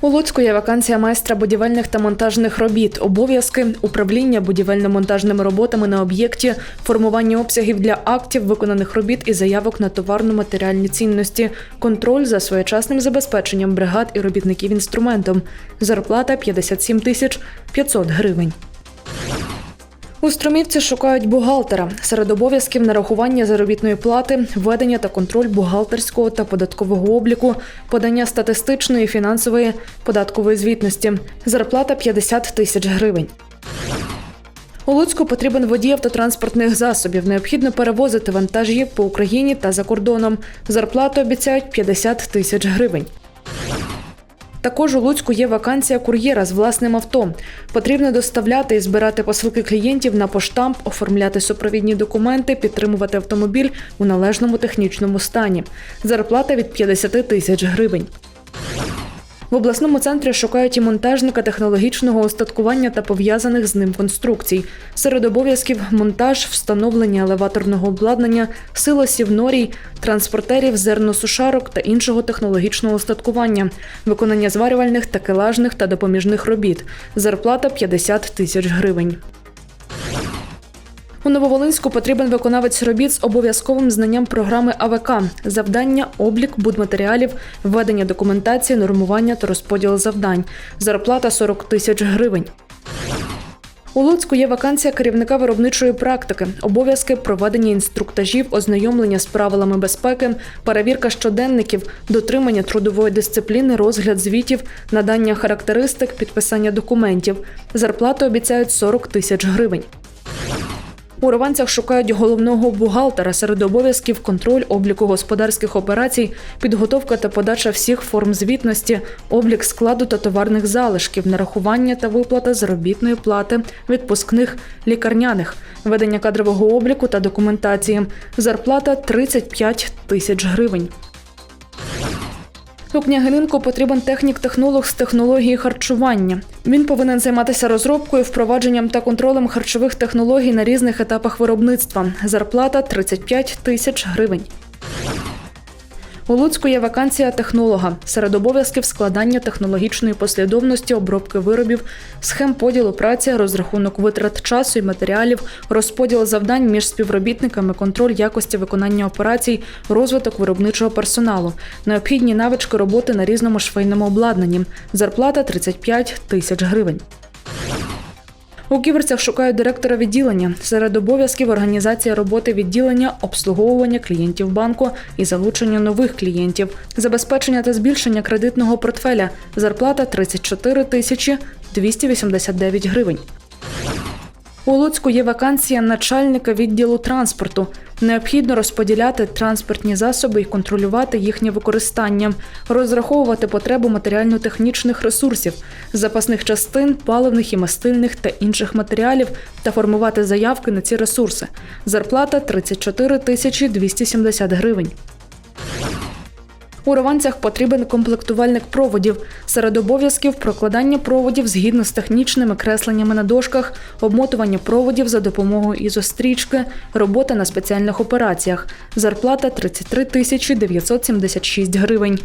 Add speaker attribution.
Speaker 1: У Луцьку є вакансія майстра будівельних та монтажних робіт, обов'язки, управління будівельно-монтажними роботами на об'єкті, формування обсягів для актів, виконаних робіт і заявок на товарно-матеріальні цінності, контроль за своєчасним забезпеченням бригад і робітників інструментом. Зарплата 57 тисяч 500 гривень. У Струмівці шукають бухгалтера. Серед обов'язків нарахування заробітної плати, ведення та контроль бухгалтерського та податкового обліку, подання статистичної, фінансової, податкової звітності. Зарплата 50 тисяч гривень. У Луцьку потрібен водій автотранспортних засобів. Необхідно перевозити вантажі по Україні та за кордоном. Зарплату обіцяють 50 тисяч гривень. Також у Луцьку є вакансія кур'єра з власним авто. Потрібно доставляти і збирати посилки клієнтів на поштамп, оформляти супровідні документи, підтримувати автомобіль у належному технічному стані. Зарплата від 50 тисяч гривень. В обласному центрі шукають і монтажника технологічного остаткування та пов'язаних з ним конструкцій. Серед обов'язків монтаж, встановлення елеваторного обладнання, силосів норій, транспортерів, зерносушарок та іншого технологічного остаткування, виконання зварювальних, такелажних та допоміжних робіт. Зарплата 50 тисяч гривень. У Нововолинську потрібен виконавець робіт з обов'язковим знанням програми АВК, завдання, облік, будматеріалів, введення документації, нормування та розподіл завдань. Зарплата 40 тисяч гривень. У Луцьку є вакансія керівника виробничої практики, обов'язки проведення інструктажів, ознайомлення з правилами безпеки, перевірка щоденників, дотримання трудової дисципліни, розгляд звітів, надання характеристик, підписання документів. Зарплату обіцяють 40 тисяч гривень. У Рованцях шукають головного бухгалтера серед обов'язків контроль обліку господарських операцій, підготовка та подача всіх форм звітності, облік складу та товарних залишків, нарахування та виплата заробітної плати, відпускних, лікарняних, ведення кадрового обліку та документації. Зарплата 35 тисяч гривень. У княгининку потрібен технік-технолог з технології харчування. Він повинен займатися розробкою, впровадженням та контролем харчових технологій на різних етапах виробництва. Зарплата 35 тисяч гривень. У Луцьку є вакансія технолога серед обов'язків складання технологічної послідовності обробки виробів, схем поділу праці, розрахунок витрат часу і матеріалів, розподіл завдань між співробітниками, контроль якості виконання операцій, розвиток виробничого персоналу, необхідні навички роботи на різному швейному обладнанні. Зарплата 35 тисяч гривень. У ківерцях шукають директора відділення. Серед обов'язків організація роботи відділення, обслуговування клієнтів банку і залучення нових клієнтів, забезпечення та збільшення кредитного портфеля. Зарплата 34 тисячі 289 гривень. У Луцьку є вакансія начальника відділу транспорту. Необхідно розподіляти транспортні засоби і контролювати їхнє використання, розраховувати потребу матеріально-технічних ресурсів, запасних частин, паливних і мастильних та інших матеріалів та формувати заявки на ці ресурси. Зарплата 34 тисячі 270 гривень. У Рованцях потрібен комплектувальник проводів. Серед обов'язків прокладання проводів згідно з технічними кресленнями на дошках, обмотування проводів за допомогою ізострічки, робота на спеціальних операціях. Зарплата 33 тисячі 976 гривень.